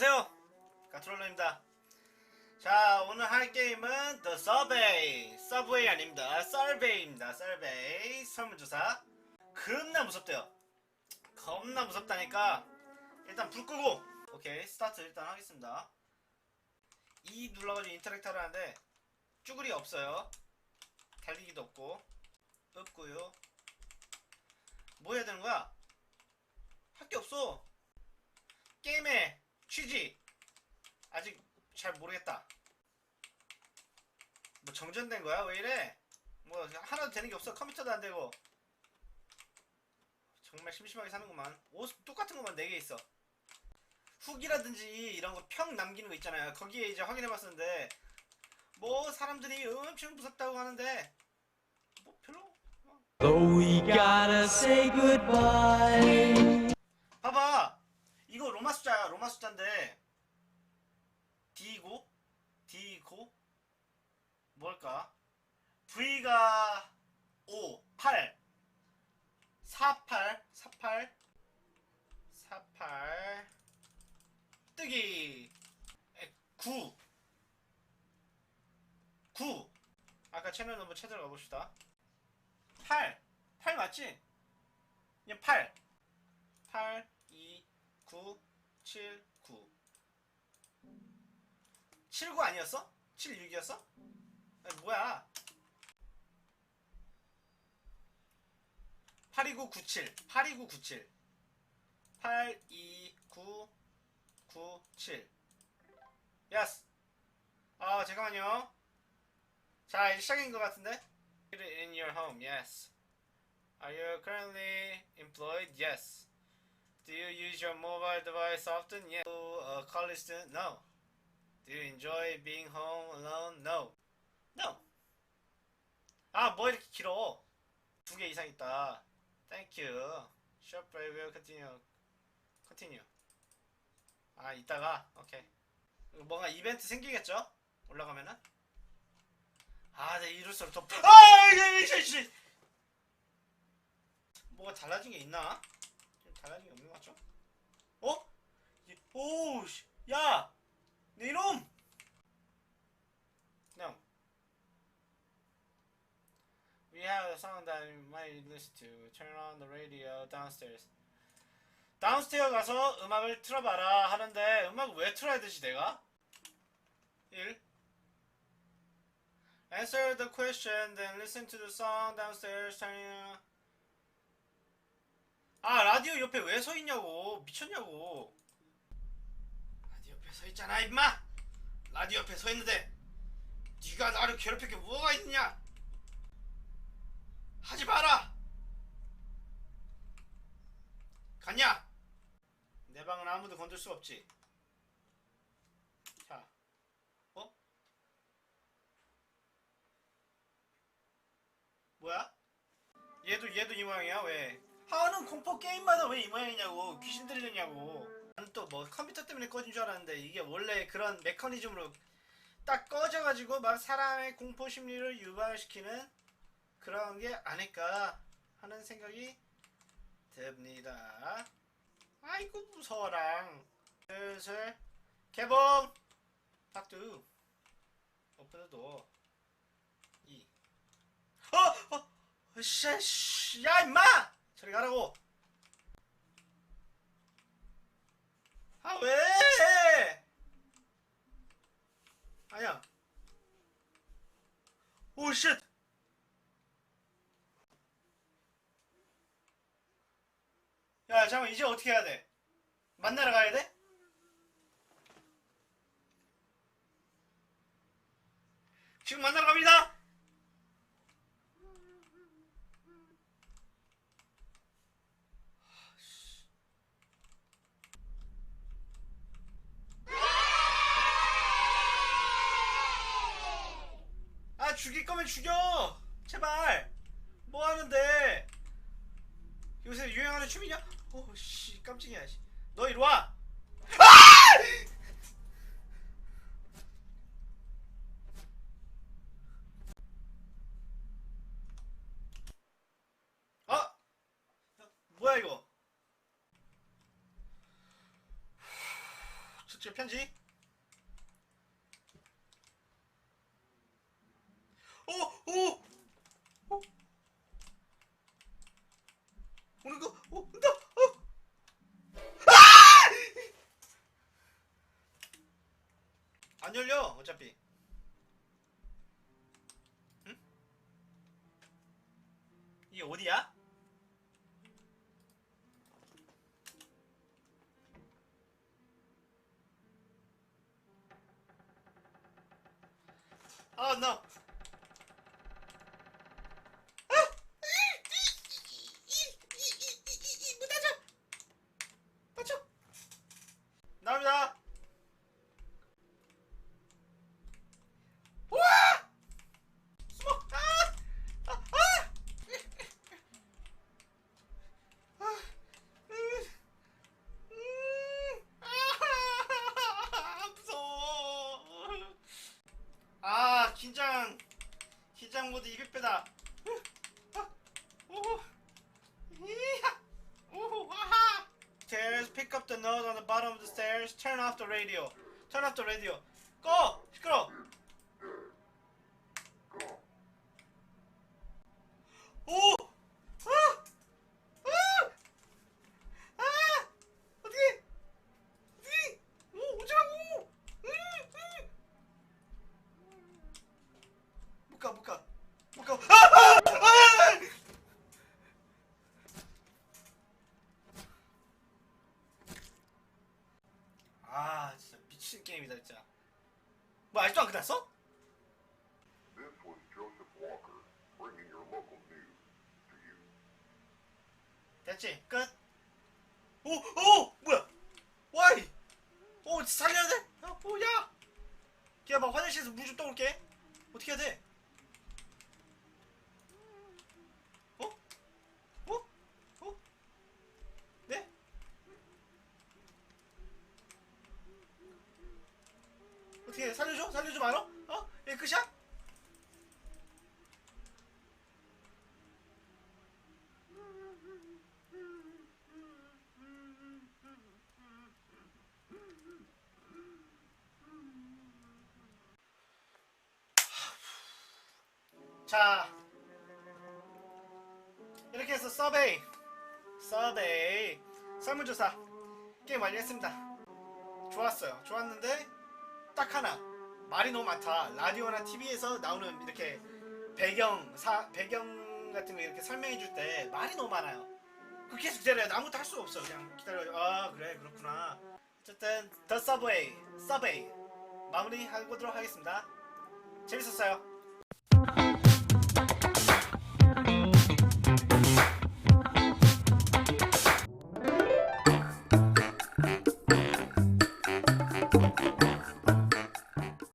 안녕하세요. 가트롤러입니다. 자, 오늘 할 게임은 The Survey. 서브웨이 아닙니다. Survey입니다. Survey. 설문조사. 겁나 무섭대요. 겁나 무섭다니까. 일단 불 끄고. 오케이, 스타트 일단 하겠습니다. E 눌러가지고 인터랙터를 하는데 쭈그리 없어요. 달리기도 없고. 없고요. 뭐 해야 되는 거야? 할 게 없어. 게임의 취지 아직 잘 모르겠다. 뭐 정전된 거야? 왜 이래? 뭐 하나도 되는 게 없어. 컴퓨터도 안 되고. 정말 심심하게 사는구만. 옷 똑같은 것만 4개 있어. 후기라든지 이런 거 평 남기는 거 있잖아요. 거기에 이제 확인해 봤었는데 뭐 사람들이 엄청 무섭다고 하는데 뭐 별로 Oh, we gotta say goodbye. 숫자인데 D고 D고 뭘까? V가 5 8 48 48 48 뜨기. 9 9 아까 채널 넘버 찾으러 가봅시다. 8 8 맞지? 그냥 8 8 2 9 7 9 7 9 아니었어? 7 6이었어? 아니 뭐야 82997 82997 82997 예스 아 잠깐만요 자 이제 시작인 것 같은데 In your home, yes Are you currently employed? Yes Do you use your mobile device often? Do a college student? No. Do you enjoy being home alone? No. No. 아, 뭐 이렇게 길어? 두 개 이상 있다. Thank you. Shop I will continue. Continue. 아, 이따가. 오케이. 뭔가 이벤트 생기겠죠? 올라가면은? 아, 네, 이럴수록 더. 아, 이제, 이제, 이제. 뭐가 달라진 게 있나? 좀 달라진 게 없는 것 같죠? 어? 이- 오우, 씨. 야! 내 이놈! No. We have a song that you might listen to. Turn on the radio downstairs. 다운스테어 가서 음악을 틀어봐라 하는데 음악 왜 틀어야 되지 내가? 1. Answer the question, then listen to the song downstairs. Turning 아 라디오 옆에 왜 서 있냐고. 미쳤냐고. 라디오 옆에 서 있잖아 임마. 라디오 옆에 서 있는데 네가 나를 괴롭힐 게 뭐가 있느냐? 하지 마라. 갔냐? 내 방은 아무도 건들 수 없지. 자 어? 뭐야? 얘도 얘도 이 모양이야? 왜? 하는 공포 게임마다 왜 이 모양이냐고 귀신 들리냐고. 난또뭐 컴퓨터 때문에 꺼진 줄 알았는데 이게 원래 그런 메커니즘으로 딱 꺼져가지고 막 사람의 공포 심리를 유발시키는 그런 게 아닐까 하는 생각이 듭니다. 아이고 무서워랑. 슬슬 개봉! 박두 오픈도 이. 어! 어! 씨, 씨, 야 임마! 저리 가라고. 아 왜? 아니야. 오 쉣. 야 잠깐 이제 어떻게 해야 돼? 만나러 가야 돼? 지금 만나러 갑니다. 아 죽일 거면 죽여 제발 뭐 하는데 요새 유행하는 춤이냐? 오 씨 깜짝이야 씨. 너 이리 와 아! 뭐야 이거 저 특집 편지. 오, 오, 오. 오는 거, 오, 온다. 어. 아! 안 열려, 어차피. 응? 이게 어디야? 아, no. 문 닫혀! 닫혀! 나옵니다! 우와! 숨어! 아! 아! 아! 아! 음. 음. 아! 무서워! 아, 긴장! 긴장 모드 200배다! 아! 오! 이야! 오! 아하! Stairs, pick up the note on the bottom of the stairs, turn off the radio. Turn off the radio. 꺼! 시끄러! 오! 아! 아! 아! 어떻게? 어떻게? 오, 오지라고! 음, 음. 못 가, 못 가. 못 가. 아! 아! 아! 아, 진짜 미친 게임이다, 진짜. 뭐 아직도 안 끝났어? This was Joseph Walker, bringing your local news to you. 됐지? 끝. 오, 오, 뭐야? 와이. 오, 살려야 돼? 어, 오, 야. 기다봐, 화장실에서 물 좀 떠올게. 어떻게 해야 돼? 어? 어? 어? 네? 어떻게 해? 살려줘? 살려줘 말어? 어? 이게 끝이야? 자 이렇게 해서 서베이 서베이 설문조사 게임 완료했습니다 좋았어요 좋았는데 딱 하나. 말이 너무 많다. 라디오나 TV에서 나오는 이렇게 배경 사 배경 같은 거 이렇게 설명해 줄 때 말이 너무 많아요. 그 계속 기다려야 돼. 아무것도 할 수가 없어. 그냥 기다려. 아 그래. 그렇구나. 어쨌든 더 서베이 서베이 마무리 해보도록 하겠습니다. 재밌었어요